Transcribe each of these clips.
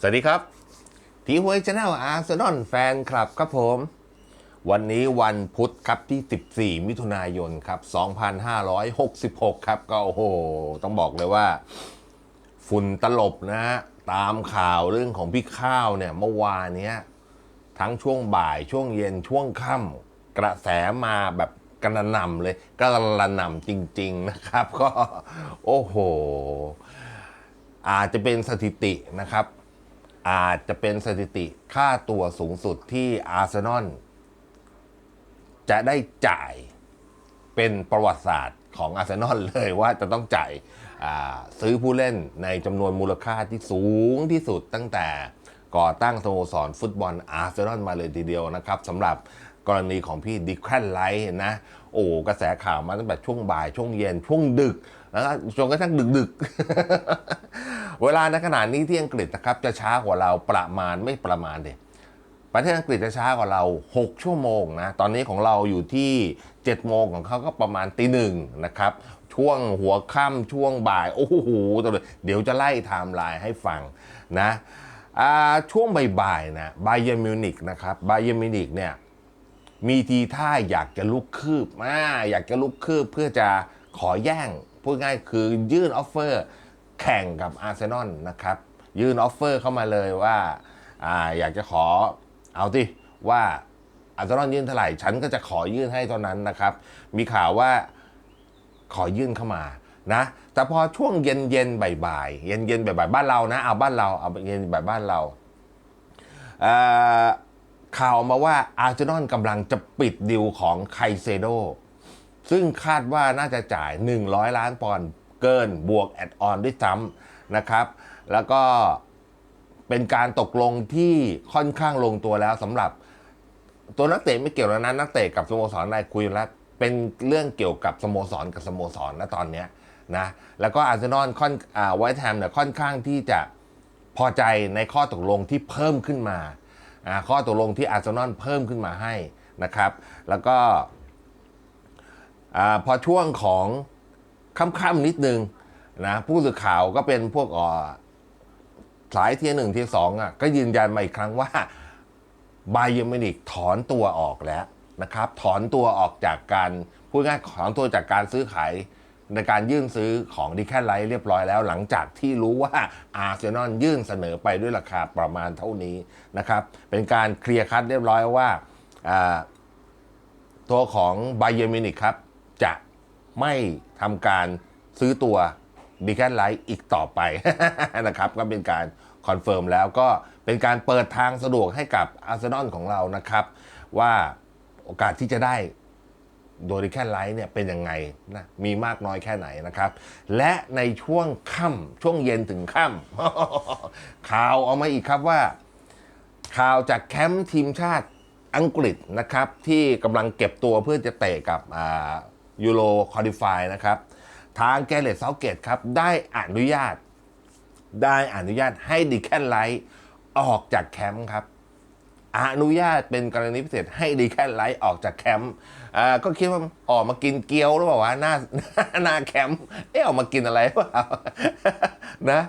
สวัสดีครับ ทีหวยชาแนลอาร์เซนอลแฟนคลับครับผม วันนี้วันพุธครับที่ 14 มิถุนายนครับ 2566 ครับ ก็โอ้โห ต้องบอกเลยว่า ฝุ่นตลบนะฮะ ตามข่าวเรื่องของพี่ข้าวเนี่ย เมื่อวานเนี้ย ทั้งช่วงบ่ายช่วงเย็นช่วงค่ำกระแสมาแบบกระนำเลยกระนำจริง ๆนะครับ ก็ โอ้โห อาจจะเป็นสถิตินะครับ อาจจะเป็นสถิติค่าตัวสูงสุดที่อาร์เซนอลจะได้จ่ายเป็นประวัติศาสตร์ของอาร์เซนอลเลยว่าจะต้องจ่ายาซื้อผู้เล่นในจำนวนมูลค่าที่สูงที่สุดตั้งแต่ก่อตั้งสโมสรฟุตบอลอาร์เซนอลมาเลยทีเดียวนะครับสำหรับกรณีของพี่ดิคแคนไลท์นะ โอ้กระแสข่าวมาตั้งแต่ช่วงบ่ายช่วงเย็น ช่วงดึก แล้วก็จนกระทั่งดึกดึกๆ เวลาในขณะนี้ที่อังกฤษนะครับจะช้ากว่าเราประมาณไม่ประมาณเด็ประเทศอังกฤษจะช้ากว่าเรา 6 ชั่วโมงนะตอนนี้ของเราอยู่ที่ 7 โมงของเขาก็ประมาณตีหนึ่งนะครับช่วงหัวค่ำช่วงบ่ายโอ้โหตัวเลยเดี๋ยวจะไล่ไทม์ไลน์ให้ฟังนะอ่าช่วงบ่ายๆนะบาเยมิวนิกนะครับบาเยมิวนิกเนี่ยมีทีท่าอยากจะลุกคืบอ่าอยากจะลุกคืบเพื่อจะขอแย่ง พูดง่ายคือยื่นออฟเฟอร์แข่งกับอาร์เซนอลนะครับ ยื่นออฟเฟอร์เข้ามาเลยว่าอ่าอยากจะขอเอาที่ว่าอาร์เซนอลยื่นเท่าไหร่ฉันก็จะขอยื่นให้เท่านั้นนะครับ มีข่าวว่าขอยื่นเข้ามานะแต่พอช่วงเย็นเย็นบ่ายเย็นเย็นบ่ายบ้านเรานะเอาบ้านเราเอาเย็นบ่ายบ้านเราเข่าวมาว่าอาร์เซนอลกำลังจะปิดดิวของไคเซโด ซึ่งคาดว่าน่าจะจ่าย 100 ล้านปอนด์เกินบวกแอดออนด้วยซ้ำนะครับ แล้วก็เป็นการตกลงที่ค่อนข้างลงตัวแล้วสำหรับ ตัวนักเตะไม่เกี่ยวแล้วนะนักเตะกับสโมสรได้คุยแล้วเป็นเรื่องเกี่ยวกับสโมสรกับสโมสรนะตอนนี้นะแล้วก็อาร์เซนอลค่อนอ่าไวท์แฮมเนี่ยค่อนข้างที่จะพอใจในข้อตกลงที่เพิ่มขึ้นมาอ่าข้อตกลงที่อาร์เซนอลเพิ่มขึ้นมาให้นะครับ แล้วก็ อพอช่วงของค่ำๆนิดนึงนะผู้สื่อข่าวก็เป็นพวกออสายเทียหนึ่งเทียสองอะก็ยืนยันมาอีกครั้งว่าบาเยอร์มินิกถอนตัวออกแล้วนะครับ ถอนตัวออกจากการพูดง่ายถอนตัวจากการซื้อขายในการยื่นซื้อของดิแคนไลท์เรียบร้อยแล้ว หลังจากที่รู้ว่าอาร์เซนอลยื่นเสนอไปด้วยราคาประมาณเท่านี้นะครับ เป็นการเคลียร์คัดเรียบร้อยว่าตัวของไบเยอร์มินิกครับ ไม่ทำการซื้อตัวดิแคนไลท์อีกต่อไปนะครับ ก็เป็นการคอนเฟิร์มแล้วก็เป็นการเปิดทางสะดวกให้กับอาร์เซนอลของเรานะครับ ว่าโอกาสที่จะได้โดยแค่ไลท์เนี่ยเป็นยังไงนะมีมากน้อยแค่ไหนนะครับ และในช่วงค่ำช่วงเย็นถึงค่ำข่าวเอามาอีกครับว่า ข่าวจากแคมป์ทีมชาติอังกฤษนะครับ ที่กำลังเก็บตัวเพื่อจะเตะกับ ยูโรคอลิฟายนะครับ ทางแกเลตเซาเกตครับ ได้อนุญาต ได้อนุญาตให้ดิแคนไลท์ออกจากแคมป์ครับ อนุญาตเป็นกรณีพิเศษให้ดีแค่ไลท์ออกจากแคมป์ก็คิดว่าออกมากินเกี๊ยวหรือเปล่าวะหน้าหน้าแคมป์เอ๊ะออกมากินอะไรเปล่านะ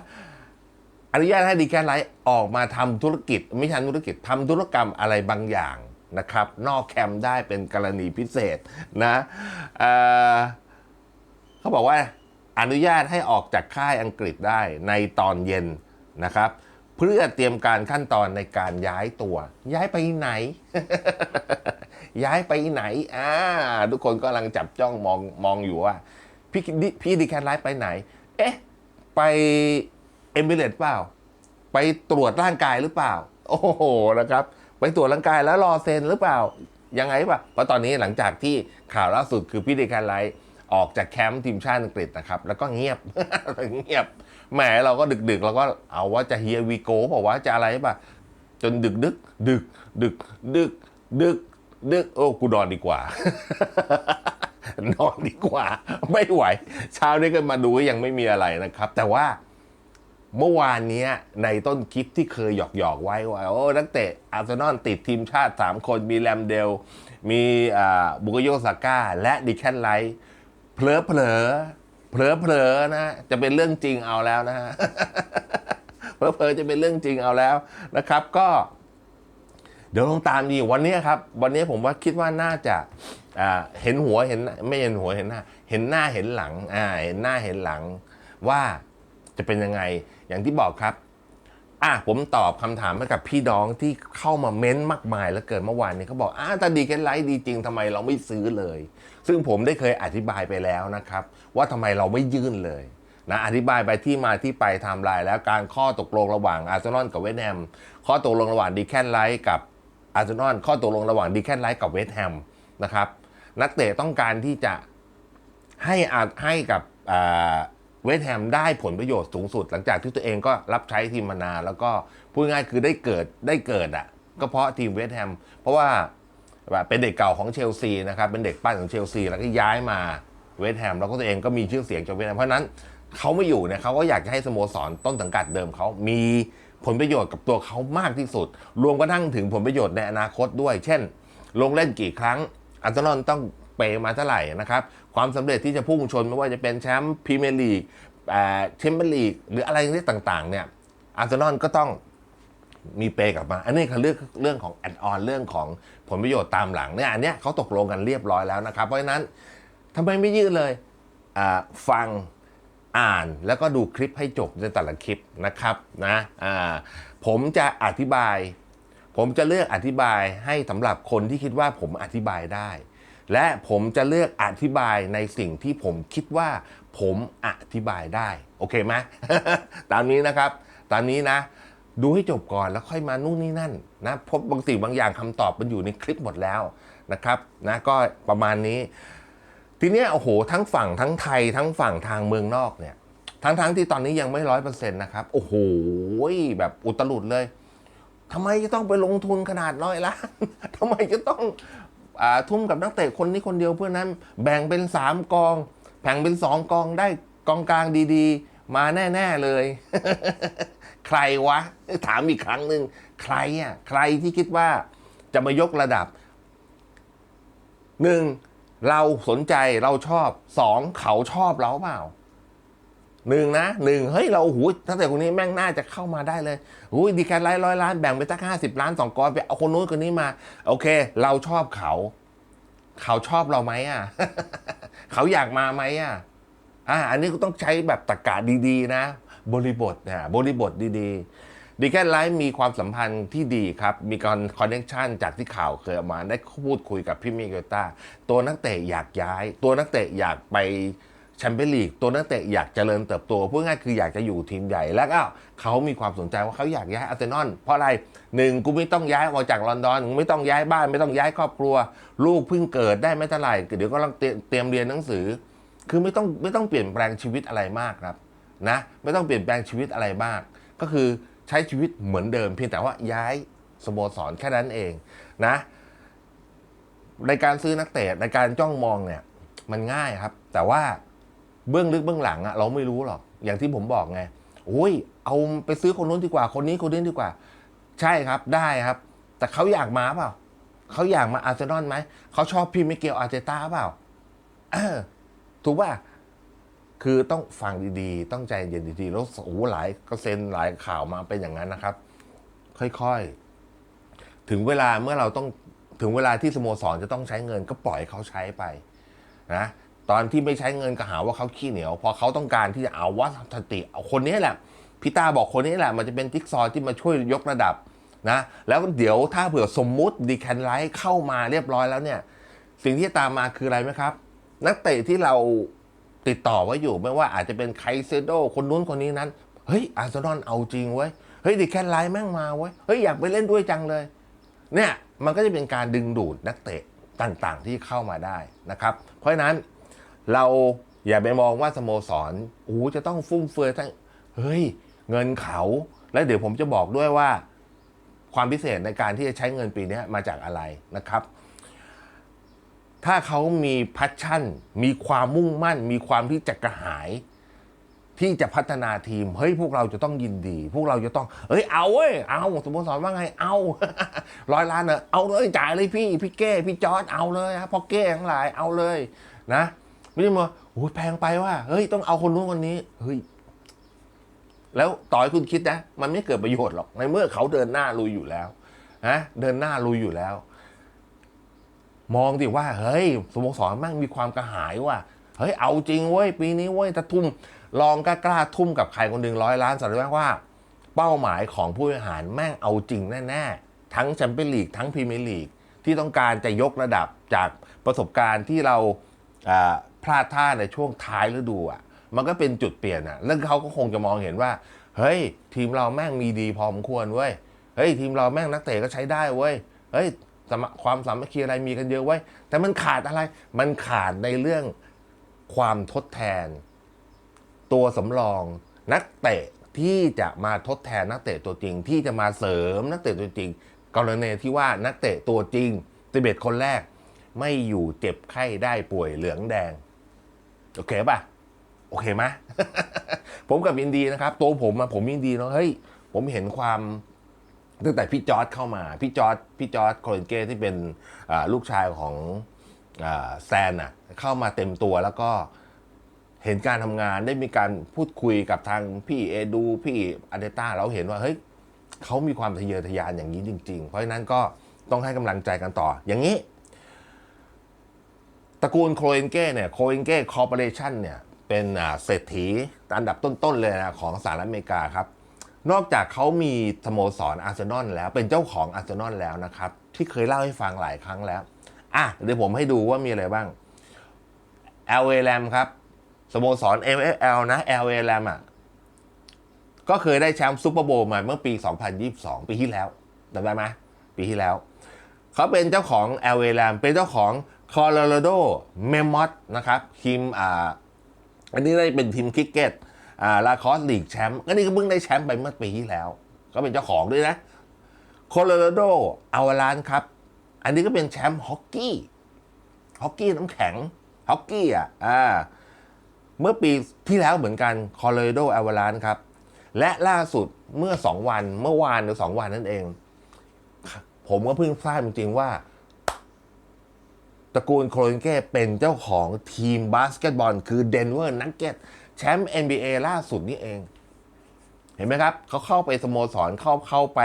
อนุญาตให้ดีแค่ไลท์ออกมาทำธุรกิจ ไม่ใช่ธุรกิจทำธุรกรรมอะไรบางอย่าง นะครับ นอกแคมป์ได้เป็นกรณีพิเศษนะเเขาบอกว่าอนุญาตให้ออกจากค่ายอังกฤษได้ในตอนเย็นนะครับเพื่อเตรียมการขั้นตอนในการย้ายตัว ย้ายไปไหน ย้ายไปไหนอ่าทุกคนก็กำลังจับจ้องมองมองอยู่ว่า พี่ดิพี่ดีแคนไลฟ์ไปไหน เอ๊ะ ไปเอมิเรตเปล่า ไปตรวจร่างกายหรือเปล่า โอ้โหนะครับ ไปตรวจร่างกายแล้วรอเซ็นหรือเปล่า ยังไงป่ะเพราะตอนนี้หลังจากที่ข่าวล่าสุดคือพี่เดคานไลท์ออกจากแคมป์ทีมชาติอังกฤษนะครับ แล้วก็เงียบ เงียบแหมเราก็ดึกๆเราก็เอาว่าจะเฮียวีโก้บอกว่าจะอะไรป่ะ จนดึกดึกดึกดึกดึกดึกดึกโอ้กูนอนดีกว่านอนดีกว่า ไม่ไหว เช้านี้ก็มาดูก็ยังไม่มีอะไรนะครับ แต่ว่า เมื่อวานนี้ในต้นคลิปที่เคยหยอกหยอกๆไว้ว่าโอ้นักเตะอาร์เซนอลติดทีมชาติ 3 คนมีแรมเดล มีบุกโยซาก้า และดิแคนไลท์เผลอเผลอเผลอเผลอนะจะเป็นเรื่องจริงเอาแล้วนะฮะเพลอๆจะเป็นเรื่องจริงเอาแล้วนะครับ ก็ เดี๋ยวลองตามดีวันนี้ครับ วันนี้ผมว่าคิดว่าน่าจะเห็นหัวเห็นไม่เห็นหัวเห็นหน้า เห็นหน้าเห็นหลังอ่าเห็นหน้าเห็นหลังว่าจะเป็นยังไง อย่างที่บอกครับ อะผมตอบคำถามให้กับพี่น้องที่เข้ามาเม้นต์มากมายแล้วเกิดเมื่อวานนี้เขาบอกอ่าแต่ดีแค่ไลท์ดีจริงทำไมเราไม่ซื้อเลย ซึ่งผมได้เคยอธิบายไปแล้วนะครับ ว่าทำไมเราไม่ยื่นเลยนะอธิบายไปที่มาที่ไปไทม์ไลน์แล้วการข้อตกลงระหว่างอาร์เซนอลกับเวสต์แฮมข้อตกลงระหว่างดีแคนไลท์กับอาร์เซนอลข้อตกลงระหว่างดีแคนไลท์กับเวสต์แฮมนะครับนักเตะต้องการที่จะให้อาให้กับอ เวสต์แฮมได้ผลประโยชน์สูงสุด หลังจากที่ตัวเองก็รับใช้ทีมมานานแล้วก็พูดง่ายคือได้เกิดได้เกิดอะ ก็เพราะทีมเวสต์แฮมเพราะว่าเป็นเด็กเก่าของเชลซีนะครับเป็นเด็กปั้นของเชลซีแล้วก็ย้ายมาเวสต์แฮมแล้วก็ตัวเองก็มีชื่อเสียงจากเวสต์แฮมเพราะฉะนั้นเขาไม่อยู่เนี่ยเขาก็อยากจะให้สโมสรต้นสังกัดเดิมเขามีผลประโยชน์กับตัวเขามากที่สุด รวมกระทั่งถึงผลประโยชน์ในอนาคตด้วย เช่น ลงเล่นกี่ครั้งอาร์เซนอลต้อง เปย์มาเท่าไหร่นะครับ ความสำเร็จที่จะพุ่งชนไม่ว่าจะเป็นแชมป์พรีเมียร์ลีกแชมเปี้ยนลีกหรืออะไรต่างๆเนี่ยอาร์เซนอลก็ต้องมีเปย์กลับมา อันนี้คือเรื่องเรื่องของแอดออนเรื่องของผลประโยชน์ตามหลังเนี่ยอันเนี้ยเขาตกลงกันเรียบร้อยแล้วนะครับ เพราะฉะนั้นทำไมไม่ยืดเลยฟังอ่านแล้วก็ดูคลิปให้จบในแต่ละคลิปนะครับนะผมจะอธิบาย ผมจะเลือกอธิบายให้สำหรับคนที่คิดว่าผมอธิบายได้ และผมจะเลือกอธิบายในสิ่งที่ผมคิดว่าผมอธิบายได้ โอเคไหมตามนี้นะครับ ตามนี้นะ ดูให้จบก่อนแล้วค่อยมานู่นนี่นั่นนะพบบางสิ่งบางอย่างคำตอบมันอยู่ในคลิปหมดแล้วนะครับนะก็ประมาณนี้ ทีนี้โอ้โห ทั้งฝั่งทั้งไทยทั้งฝั่งทางเมืองนอกเนี่ยทั้งทั้งที่ตอนนี้ยังไม่ร้อยเปอร์เซ็นต์นะครับ โอ้โหแบบอุตลุดเลยทำไมจะต้องไปลงทุนขนาดน้อยล้านทำไมจะต้อง ทุ่มกับนักเตะคนนี้คนเดียวเพื่อนั้นแบ่งเป็นสามกองแบ่งเป็นสองกองได้กองกลางดีๆ มาแน่ ๆเลย ใครวะ ถามอีกครั้งหนึ่งใครอะใครที่คิดว่าจะมายกระดับหนึ่งเราสนใจเราชอบสองเขาชอบเราเปล่า หนึ่งนะหนึ่งเฮ้ยเราหูตั้งแต่คนนี้แม่งน่าจะเข้ามาได้เลยหูยดีแค่ร้อยร้อยล้านแบ่งไปตั้งห้าสิบล้านสองกอนไปเอาคนนู้นคนนี้มา โอเค เราชอบเขา เขาชอบเราไหมอะ เขาอยากมาไหมอะอ่าอันนี้ก็ต้องใช้แบบตรรกะดีๆ นะ บริบทนะบริบทดีๆ ดีแค่ไลฟ์มีความสัมพันธ์ที่ดีครับ มีการคอนเนคชันจากที่ข่าวเคยออกมาได้พูดคุยกับพี่มิเกลต้าตัวนักเตะอยากย้าย ตัวนักเตะอยากไป แชมเปี้ยนลีกตัวนักเตะอยากเจริญเติบโตพูดง่ายคืออยากจะอยู่ทีมใหญ่แล้วก็เขามีความสนใจว่าเขาอยากย้ายอาร์เซนอลเพราะอะไรหนึ่งกูไม่ต้องย้ายออกจากลอนดอนไม่ต้องย้ายบ้านไม่ต้องย้ายครอบครัว ลูกเพิ่งเกิดได้ไม่เท่าไหร่เดี๋ยวก็ต้องเตรียมเรียนหนังสือ คือไม่ต้องไม่ต้องเปลี่ยนแปลงชีวิตอะไรมากครับนะไม่ต้องเปลี่ยนแปลงชีวิตอะไรมาก ก็คือใช้ชีวิตเหมือนเดิม เพียงแต่ว่าย้ายสโมสรแค่นั้นเองนะในการซื้อนักเตะในการจ้องมองเนี่ยมันง่ายครับ แต่ว่า เบื้องลึกเบื้องหลังอะเราไม่รู้หรอก อย่างที่ผมบอกไงโอ้ย เอาไปซื้อคนนู้นดีกว่า คนนี้คนนี้ดีกว่า ใช่ครับได้ครับ แต่เขาอยากมาเปล่าเขาอยากมาอาร์เซนอลไหมเขาชอบพี่มิเกลอาร์เตต้าเปล่าเออถูกป่ะคือต้องฟังดีๆ ต้องใจเย็นดีๆ แล้วโอ้โหหลายก็เซ็นหลายข่าวมาเป็นอย่างนั้นนะครับ ค่อยๆ ถึงเวลาเมื่อเราต้องถึงเวลาที่สโมสรจะต้องใช้เงินก็ปล่อยเขาใช้ไปนะ ตอนที่ไม่ใช้เงินก็หาว่าเขาขี้เหนียว พอเขาต้องการที่จะเอาวัสติเอาคนนี้แหละพี่ตาบอกคนนี้แหละมันจะเป็นจิ๊กซอว์ที่มาช่วยยกระดับนะแล้วเดี๋ยวถ้าเผื่อสมมุติดีแคนไลท์เข้ามาเรียบร้อยแล้วเนี่ย สิ่งที่ตามมาคืออะไรไหมครับ นักเตะที่เราติดต่อไว้อยู่ไม่ว่าอาจจะเป็นไคเซโดคนนู้นคนนี้นั้น เฮ้ยอาร์เซนอลเอาจริงเว้ยเฮ้ยดีแคนไลท์แม่งมาเว้ยเฮ้ยอยากไปเล่นด้วยจังเลย เนี่ยมันก็จะเป็นการดึงดูดนักเตะต่างๆที่เข้ามาได้นะครับ เพราะฉะนั้น เราอย่าไปมองว่าสโมสรโอ้จะต้องฟุ่มเฟือยทั้งเฮ้ย เงินเขา แล้วเดี๋ยวผมจะบอกด้วยว่า ความพิเศษในการที่จะใช้เงินปีนี้มาจากอะไรนะครับ ถ้าเขามีพัชชั่น มีความมุ่งมั่น มีความที่จะกระหาย ที่จะพัฒนาทีม เฮ้ยพวกเราจะต้องยินดี พวกเราจะต้อง เฮ้ยเอาเว้ยเอาสโมสรว่าไงเอาร้อยล้านเนอะเอาเลยจ่ายเลยพี่พี่เก้พี่จอร์ดเอาเลยครับพ่อเก้ทั้งหลายเอาเลยนะ ไม่ได้มาโอ้ยแพงไปว่าเฮ้ยต้องเอาคนนู้นคนนี้เฮ้ยแล้วต่อให้คุณคิดนะ มันไม่เกิดประโยชน์หรอกในเมื่อเขาเดินหน้าลุยอยู่แล้วนะเดินหน้าลุยอยู่แล้ว มองดิว่า เฮ้ยสโมสรแม่งมีความกระหายว่าเฮ้ยเอาจริงเว้ยปีนี้เว้ยถ้าทุ่มลองกล้าๆทุ่มกับใครคนหนึ่งร้อยล้านแสดงว่า เป้าหมายของผู้บริหารแม่งเอาจริงแน่ๆ ทั้งแชมเปี้ยนลีกทั้งพรีเมียร์ลีกที่ต้องการจะยกระดับจากประสบการณ์ที่เรา ลาดท่าในช่วงท้ายฤดูอะ มันก็เป็นจุดเปลี่ยนอะ แล้วเขาก็คงจะมองเห็นว่า เฮ้ย ทีมเราแม่งมีดีพอสมควรเว้ย เฮ้ย ทีมเราแม่งนักเตะก็ใช้ได้เว้ย เฮ้ยสมความสามัคคีอะไรมีกันเยอะเว้ย แต่มันขาดอะไร มันขาดในเรื่องความทดแทน ตัวสำรองนักเตะที่จะมาทดแทนนักเตะตัวจริง ที่จะมาเสริมนักเตะตัวจริง กรณีที่ว่านักเตะตัวจริงติเบตคนแรก ไม่อยู่เจ็บไข้ได้ป่วยเหลืองแดง โอเคป่ะ โอเคไหมผมกับยินดีนะครับ ตัวผมอะผมยินดีเนาะเฮ้ย ผมเห็นความตั้งแต่พี่จอร์ดเข้ามา พี่จอร์ดพี่จอร์ดโคลนเก้ที่เป็นลูกชายของอแซนอะเข้ามาเต็มตัวแล้วก็เห็นการทำงานได้มีการพูดคุยกับทางพี่เอดูพี่อาเดต้าเราเห็นว่าเฮ้ยเขามีความทะเยอทะยานอย่างนี้จริง ๆ เพราะฉะนั้นก็ต้องให้กำลังใจกันต่อ อย่างนี้ ตระกูลโคลเอนเก้เนี่ยโคลเอนเก้คอร์ปอเรชันเนี่ยเป็นเศรษฐีอันดับต้นๆเลยนะของสหรัฐอเมริกาครับ นอกจากเขามีสโมสรอาร์เซนอลแล้วเป็นเจ้าของอาร์เซนอลแล้วนะครับ ที่เคยเล่าให้ฟังหลายครั้งแล้ว อะเดี๋ยวผมให้ดูว่ามีอะไรบ้าง LA Ram ครับสโมสร MFL นะ LA Ram อะก็เคยได้แชมป์ซูเปอร์โบว์มาเมื่อปี 2022 ปีที่แล้วจำได้ไหมปีที่แล้ว เขาเป็นเจ้าของ LA Ram เป็นเจ้าของ Colorado m e m o t นะครับทีมอ่าอันนี้ได้เป็นทีมคริกเก็ตอ่าลาคอสลีกแชมป์ก็นี่ก็เพิ่งได้แชมป์ไปเมื่อปีที่แล้ว ก็เป็นเจ้าของด้วยนะโคโลราโดอาวาลานครับ อันนี้ก็เป็นแชมป์ฮอกกี้ฮอกกี้น้ำแข็งฮอกกี้อะอ่าเมื่อปีที่แล้วเหมือนกันโคโลราโดอาวาลานครับ และล่าสุดเมื่อ 2 วันเมื่อวานหรือ 2 วันนั่นเอง ผมก็เพิ่งทราบจริงๆว่า ระกูลโคลนเก้เป็นเจ้าของทีมบาสเกตบอล คือเดนเวอร์นักเก็ตแชมป์ NBA ล่าสุดนี่เอง เห็นไหมครับ เขาเข้าไปสโมสรเข้าเข้าไป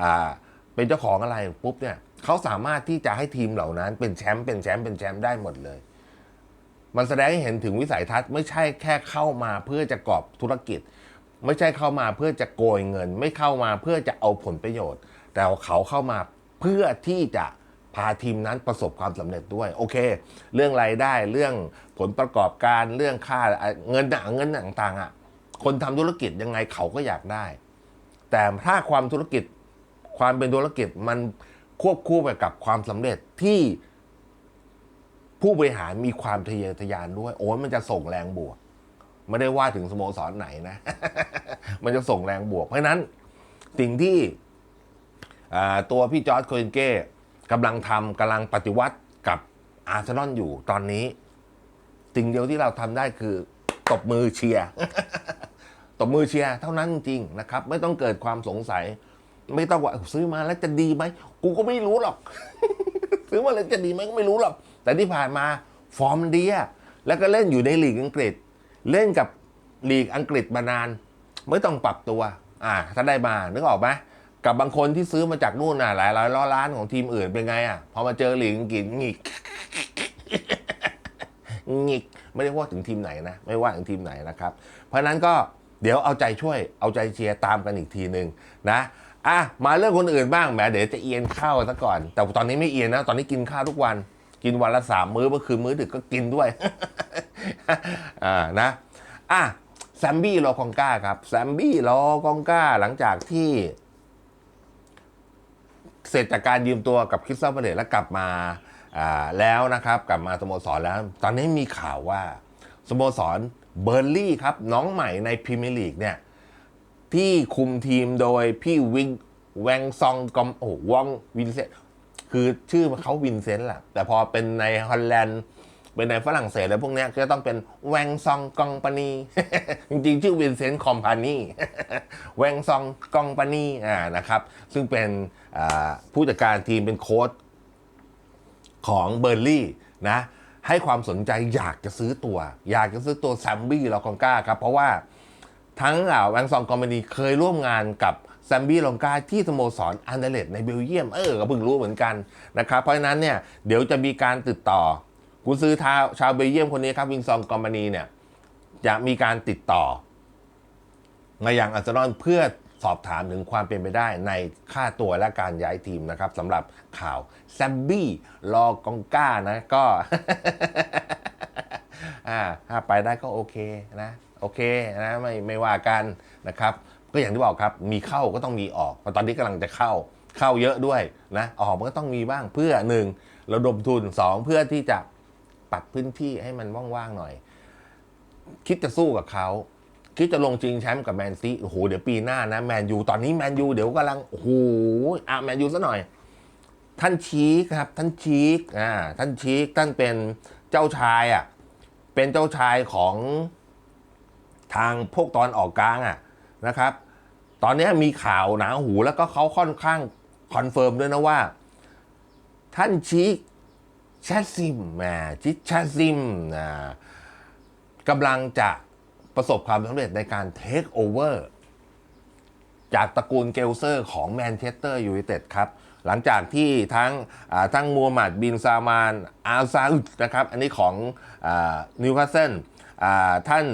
อ่าเป็นเจ้าของอะไรปุ๊บเนี่ยเขาสามารถที่จะให้ทีมเหล่านั้นเป็นแชมป์เป็นแชมป์เป็นแชมป์ได้หมดเลย มันแสดงให้เห็นถึงวิสัยทัศน์ไม่ใช่แค่เข้ามาเพื่อจะกอบธุรกิจ ไม่ใช่เข้ามาเพื่อจะโกยเงิน ไม่เข้ามาเพื่อจะเอาผลประโยชน์ แต่เขาเข้ามาเพื่อที่จะ พาทีมนั้นประสบความสำเร็จด้วย โอเค เรื่องรายได้เรื่องผลประกอบการเรื่องค่าเงินหนังเงินต่างๆอะคนทำธุรกิจยังไงเขาก็อยากได้ แต่ถ้าความธุรกิจความเป็นธุรกิจมันควบคู่ไปกับความสำเร็จที่ผู้บริหารมีความทะเยอทะยานด้วย โอ้ยมันจะส่งแรงบวก ไม่ได้ว่าถึงสโมสรไหนนะ มันจะส่งแรงบวก เพราะนั้นสิ่งที่ตัวพี่จอร์ดโคเนเก้ กำลังทำกำลังปฏิวัติกับอาร์เซนอลอยู่ตอนนี้สิ่งเดียวที่เราทำได้คือตบมือเชียร์ตบมือเชียร์เท่านั้นจริงนะครับ ไม่ต้องเกิดความสงสัย ไม่ต้องว่าซื้อมาแล้วจะดีไหมกูก็ไม่รู้หรอก ซื้อมาแล้วจะดีไหมก็ไม่รู้หรอก แต่ที่ผ่านมาฟอร์มดีอะแล้วก็เล่นอยู่ในลีกอังกฤษ เล่นกับลีกอังกฤษมานาน ไม่ต้องปรับตัว อ่า ถ้าได้มานึกออกไหม กับบางคนที่ซื้อมาจากนู่นน่ะหลายร้อยล้านของทีมอื่นเป็นไงอะพอมาเจอหลีกอังกฤษงิกงิกไม่ได้ว่าถึงทีมไหนนะไม่ว่าถึงทีมไหนนะครับ เพราะฉะนั้นก็เดี๋ยวเอาใจช่วยเอาใจเชียร์ตามกันอีกทีหนึ่งนะอะมาเรื่องคนอื่นบ้างแหมเดี๋ยวจะเอียนข้าวซะก่อน แต่ตอนนี้ไม่เอียนนะ ตอนนี้กินข้าวทุกวัน กินวันละสามมื้อเมื่อคืนมื้อดึกก็กินด้วยอ่านะอะแซมบี้โลคองก้าครับแซมบี้โลคองก้าหลังจากที่ เสร็จจากการยืมตัวกับคริสตัลพาเลตแล้วกลับมาแล้วนะครับ กลับมาสโมสรแล้ว ตอนนี้มีข่าวว่าสโมสรเบอร์ลี่ครับ น้องใหม่ในพรีเมียร์ลีกเนี่ย ที่คุมทีมโดยพี่วิงแวงซองกอมโอ้วองวินเซนต์คือชื่อเขาวินเซนต์แหละแต่พอเป็นในฮอลแลนด์เป็นในฝรั่งเศสแล้วพวกนี้ก็ต้องเป็นแวงซองกองปานีจริงๆ ชื่อวินเซนต์คอมพานีแวงซองกองปานีอ่านะครับ ซึ่งเป็น ผู้จัดการทีมเป็นโค้ชของเบอร์ลี่นะให้ความสนใจอยากจะซื้อตัว อยากจะซื้อตัวแซมบี้ลองก้าครับ เพราะว่าทั้งอ่าแวงซองคอมพานีเคยร่วมงานกับแซมบี้ลองกาที่สโมสรอันเดเลตในเบลเยียม เออก็เพิ่งรู้เหมือนกันนะครับ เพราะฉะนั้นเนี่ยเดี๋ยวจะมีการติดต่อกุซื้อทาวชาวเบลเยียมคนนี้ครับวิงซองคอมพานีเนี่ยจะมีการติดต่อมาอยังอาร์เซนอลเพื่อ สอบถามถึงความเป็นไปได้ในค่าตัวและการย้ายทีมนะครับสำหรับข่าวแซมบี้ลอกองก้านะก็อ่าถ้าไปได้ก็โอเคนะโอเคนะไม่ไม่ว่ากันนะครับก็อย่างที่บอกครับมีเข้าก็ต้องมีออกเพราะตอนนี้กำลังจะเข้าเข้าเยอะด้วยนะออกมันก็ต้องมีบ้างเพื่อหนึ่งระดมทุนสองเพื่อที่จะปรับพื้นที่ให้มันว่างๆหน่อย คิดจะสู้กับเขา คิดจะลงจริงแชมป์กับแมนซีโอ้โหเดี๋ยวปีหน้านะแมนยูตอนนี้แมนยูเดี๋ยวกำลังโอ้โหอะแมนยูซะหน่อย ท่านชีคครับ ท่านชีคอ่าท่านชีคท่านเป็นเจ้าชายอะเป็นเจ้าชายของทางพวกตอนออกกลางอะนะครับ ตอนนี้มีข่าวหนาหูแล้วก็เขาค่อนข้างคอนเฟิร์มด้วยนะว่า ท่านชีคชสซิมแหมชิชสซิมนะกำลังจะ ประสบความสำเร็จในการเทคโอเวอร์จากตระกูลเกลเซอร์ของแมนเชสเตอร์ยูไนเต็ดครับ หลังจากที่ทั้งทั้งมูฮัมหมัดบินซามานอาลซาอุดนะครับ อันนี้ของนิวคาสเซิลท่าน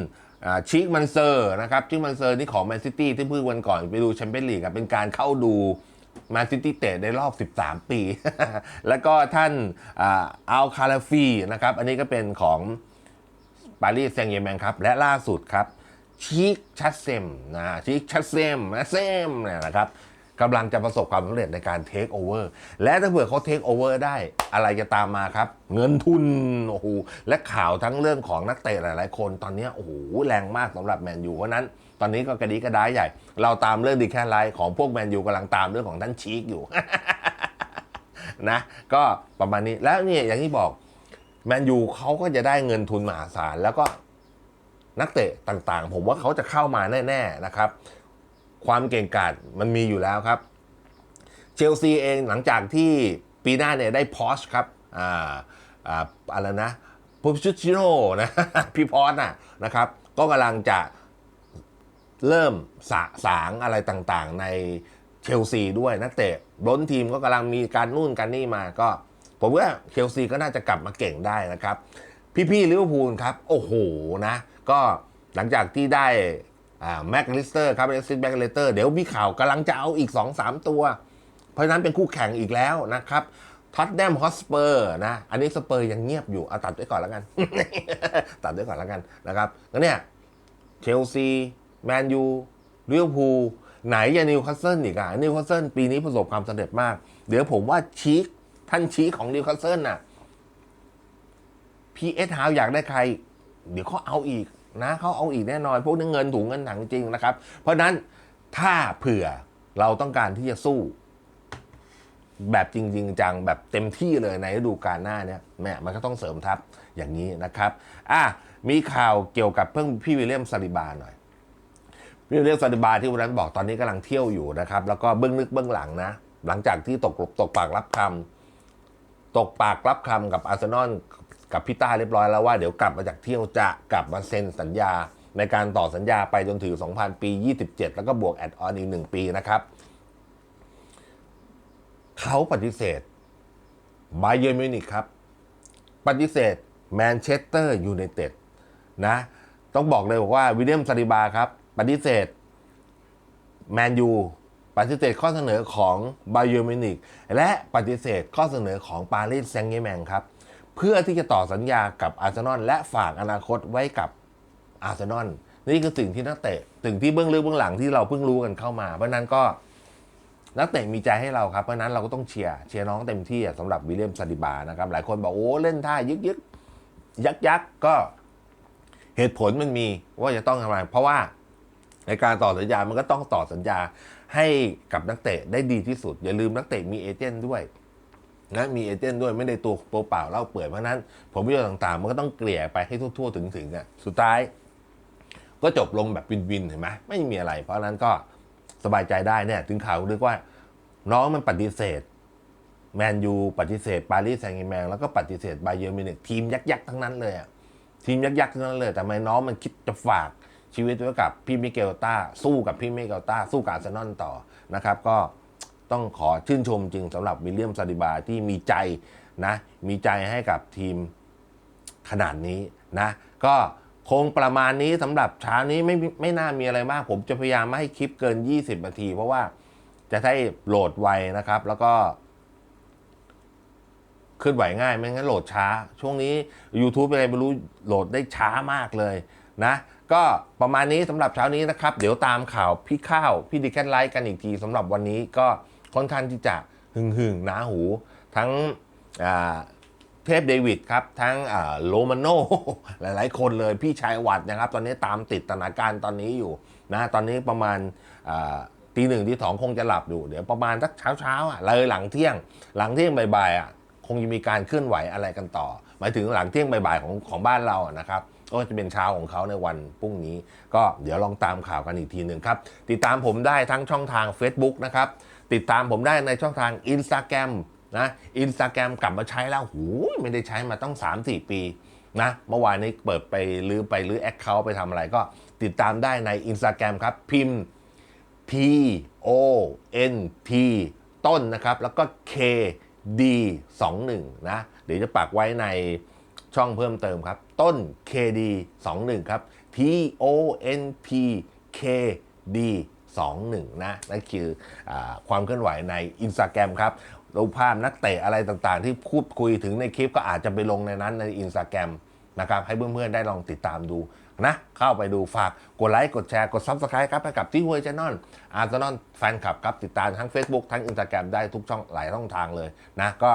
ชิคมันเซอร์นะครับชิคมันเซอร์นี่ของแมนซิตี้ที่เพิ่งวันก่อนไปดูแชมเปี้ยนลีกเป็นการเข้าดูแมนซิตี้เตะในรอบ 13 ปี แล้วก็ท่านอัลคาราฟีนะครับ อันนี้ก็เป็นของ ปารีสแซงต์แยร์แมงครับ และล่าสุดครับชิคชัดเซมนะชิคชัดเซมนะเซมเนี่ยนะครับกำลังจะประสบความสำเร็จในการเทคโอเวอร์และถ้าเผื่อเขาเทคโอเวอร์ได้อะไรจะตามมาครับ เงินทุนโอ้โหและข่าวทั้งเรื่องของนักเตะหลายๆ คนตอนนี้โอ้โหแรงมากสำหรับแมนยูเพราะนั้น ตอนนี้ก็กระดีกระดายใหญ่ เราตามเรื่องดีแค่ไลน์ของพวกแมนยูกำลังตามเรื่องของท่านชีคอยู่นะก็ประมาณนี้แล้วเนี่ยอย่างที่บอก แมนยูเขาก็จะได้เงินทุนมหาศาลแล้วก็นักเตะต่างๆ ผมว่าเขาจะเข้ามาแน่ ๆนะครับ ความเก่งกาจมันมีอยู่แล้วครับ เชลซีเองหลังจากที่ปีหน้าเนี่ยได้พอชครับอ่าอ่าอะไรนะพูชิชิโน่นะพี่พอสน่ะนะครับ ก็กำลังจะเริ่มสะสางอะไรต่างๆ ในเชลซีด้วยนักเตะล้นทีมก็กำลังมีการนู่นการนี่มาก็ ผมว่าเชลซีก็น่าจะกลับมาเก่งได้นะครับ พี่ๆลิเวอร์พูลครับ โอ้โหนะ ก็หลังจากที่ได้แม็กลิสเตอร์ครับเอซิสแม็กลิสเตอร์เดี๋ยวมีข่าวกำลังจะเอาอีก 2-3 ตัว เพราะฉะนั้นเป็นคู่แข่งอีกแล้วนะครับท็อตแนมฮอสเปอร์นะ อันนี้สเปอร์ยังเงียบอยู่เอาตัดไว้ก่อนแล้วกัน ตัดไว้ก่อนแล้วกันนะครับแล้วเนี่ยเชลซีแมนยูลิเวอร์พูลไหนจะนิวคาสเซิลอีกอะนิวคาสเซิลปีนี้ประสบความสำเร็จมาก เดี๋ยวผมว่าชีค ท่านชีคของนิวคาสเซิลน่ะพีเอสฮาวอยากได้ใคร เดี๋ยวเขาเอาอีกนะเขาเอาอีกแน่นอน พวกนี้เงินถุงเงินถังจริงนะครับ เพราะนั้นถ้าเผื่อเราต้องการที่จะสู้ แบบจริงๆจังแบบเต็มที่เลยในฤดูกาลหน้าเนี่ยแม่มันก็ต้องเสริมทัพอย่างนี้นะครับอะมีข่าวเกี่ยวกับเพิ่งพี่วิลเลียมซาลิบาหน่อยพี่วิลเลียมซาลิบาที่วันนั้นบอกตอนนี้กำลังเที่ยวอยู่นะครับ แล้วก็เบื้องลึกเบื้องหลังนะ หลังจากที่ตกตกปากรับคำ ตกปากรับคำกับอาร์เซนอลกับพิต้าเรียบร้อยแล้วว่าเดี๋ยวกลับมาจากเที่ยวจะกลับมาเซ็นสัญญา ในการต่อสัญญาไปจนถึง 2000 ปี 27 แล้วก็บวกแอดออนอีกหนึ่งปีนะครับ เขาปฏิเสธไบเยอร์มิวนิกครับ ปฏิเสธแมนเชสเตอร์ยูไนเต็ดนะ ต้องบอกเลยบอกว่าวิลเลียมซาลิบาครับ ปฏิเสธแมนยู ปฏิเสธข้อเสนอของไบเยอร์มิวนิกและปฏิเสธข้อเสนอของปารีสแซงต์แชร์แมงครับ เพื่อที่จะต่อสัญญากับอาร์เซนอลและฝากอนาคตไว้กับอาร์เซนอลนี่คือสิ่งที่นักเตะสิ่งที่เบื้องลึกเบื้องหลังที่เราเพิ่งรู้กันเข้ามา เพราะนั้นก็นักเตะมีใจให้เราครับ เพราะนั้นเราก็ต้องเชียร์เชียร์น้องเต็มที่อะสำหรับวิลเลียมซาดิบานะครับ หลายคนบอกโอ้เล่นท่ายึกยึกยักยักก็เหตุผลมันมีว่าจะต้องทำอะไรเพราะว่าในการต่อสัญญา มันก็ต้องต่อสัญญา ให้กับนักเตะได้ดีที่สุด อย่าลืมนักเตะมีเอเจนต์ด้วยนะมีเอเจนต์ด้วยไม่ได้ตัวเปล่าเล่าเปื่อยเพราะนั้นผลประโยชน์ต่างๆ มันก็ต้องเกลี่ยไปให้ทั่วๆ ถึงๆอะสุดท้าย ก็จบลงแบบวินๆเห็นไหมไม่มีอะไร เพราะนั้นก็สบายใจได้เนี่ยถึงข่าวเรียกว่า น้องมันปฏิเสธแมนยูปฏิเสธปารีสแซงต์แชร์แมงแล้วก็ปฏิเสธไบเยอร์มิวนิกทีมยักษ์ๆทั้งนั้นเลยอะทีมยักษ์ๆทั้งนั้นเลย แต่ทำไมน้องมันคิดจะฝาก ชีวิตไว้กับพี่มิเกลต้า สู้กับพี่มิเกลต้า สู้กับอาร์เซนอลต่อนะครับ ก็ต้องขอชื่นชมจริงสำหรับวิลเลียมซาดิบาที่มีใจนะมีใจให้กับทีมขนาดนี้นะก็คงประมาณนี้สำหรับเช้านี้ไม่ไม่น่ามีอะไรมาก ผมจะพยายามไม่ให้คลิปเกิน 20 นาที เพราะว่าจะได้โหลดไวนะครับ แล้วก็ขึ้นไหวง่ายไม่งั้นโหลดช้า ช่วงนี้ YouTube อะไรไม่รู้โหลดได้ช้ามากเลย นะก็ประมาณนี้สำหรับเช้านี้นะครับ เดี๋ยวตามข่าวพี่ข้าวพี่ดิแคนไลท์กันอีกทีสำหรับวันนี้ก็ค่อนข้างที่จะหึงหึงหนาหู ทั้งเทพเดวิดครับ ทั้งโรมาโนหลาย ๆ คนเลยพี่ชายวัดนะครับ ตอนนี้ตามติดสถานการณ์ตอนนี้อยู่นะตอนนี้ประมาณตีหนึ่งตีสองคงจะหลับอยู่ เดี๋ยวประมาณสักเช้าเช้าอะเลยหลังเที่ยง หลังเที่ยงบ่ายๆอะคงจะมีการเคลื่อนไหวอะไรกันต่อ หมายถึงหลังเที่ยงบ่ายๆของของบ้านเราอะนะครับ ก็จะเป็นเช้าของเขาในวันพรุ่งนี้ ก็เดี๋ยวลองตามข่าวกันอีกทีหนึ่งครับ ติดตามผมได้ทั้งช่องทาง Facebook นะครับ ติดตามผมได้ในช่องทาง Instagram นะอินสตาแกรมกลับมาใช้แล้วหูไม่ได้ใช้มาต้อง 3-4 ปีนะเมื่อวานนี้เปิดไปลือไปลือแอคเคาท์ไปทำอะไรก็ติดตามได้ใน Instagram ครับ พิมพ์ P O N T ต้นนะครับ แล้วก็ K D 2 1นะ เดี๋ยวจะปักไว้ในช่องเพิ่มเติมครับ ต้น K D 2 1ครับ T O N T K D 2 1 นะ นั่นคืออความเคลื่อนไหวใน Instagram ครับรูปภาพนักเตะอะไรต่างๆ ที่พูดคุยถึงในคลิปก็อาจจะไปลงในนั้นใน Instagram นะครับ ให้เพื่อนๆ ได้ลองติดตามดูนะ เข้าไปดูฝากกดไลค์กดแชร์กด Subscribe ครับ ให้กับที่ห้วยชนอนอาร์เซนอลแฟนคลับครับ ติดตามทั้ง Facebook ทั้ง Instagram ได้ทุกช่องหลายช่องทางเลยนะก็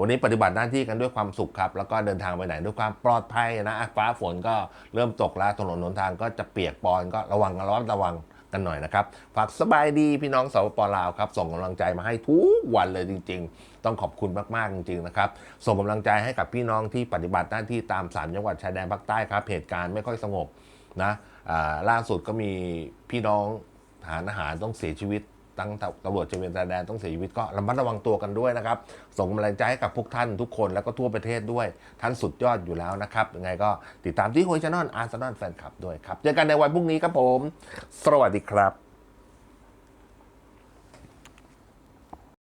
วันนี้ปฏิบัติหน้าที่กันด้วยความสุขครับ แล้วก็เดินทางไปไหนด้วยความปลอดภัยนะฟ้าฝนก็เริ่มตกแล้วถนนหนทางก็จะเปียกปอนก็ระวังกันร้อนระวังกันหน่อยนะครับฝากสบายดีพี่น้องสปปลาวครับ ส่งกำลังใจมาให้ทุกวันเลยจริง ๆ ต้องขอบคุณมากๆจริงๆนะครับ ส่งกำลังใจให้กับพี่น้องที่ปฏิบัติหน้าที่ตามสามจังหวัดชายแดนภาคใต้ครับเหตุการณ์ไม่ค่อยสงบนะล่าสุดก็มีพี่น้องทหารอาหารต้องเสียชีวิต ตั้งตำรวจเวนตาแดนต้องเสียชีวิตก็ระมัดระวังตัวกันด้วยนะครับ ส่งกำลังใจให้กับพวกท่านทุกคนแล้วก็ทั่วประเทศด้วย ท่านสุดยอดอยู่แล้วนะครับยังไงก็ติดตามที่โฮยชานอนอาร์เซนอลแฟนคลับด้วยครับเจอกันในวันพรุ่งนี้ครับผม สวัสดีครับ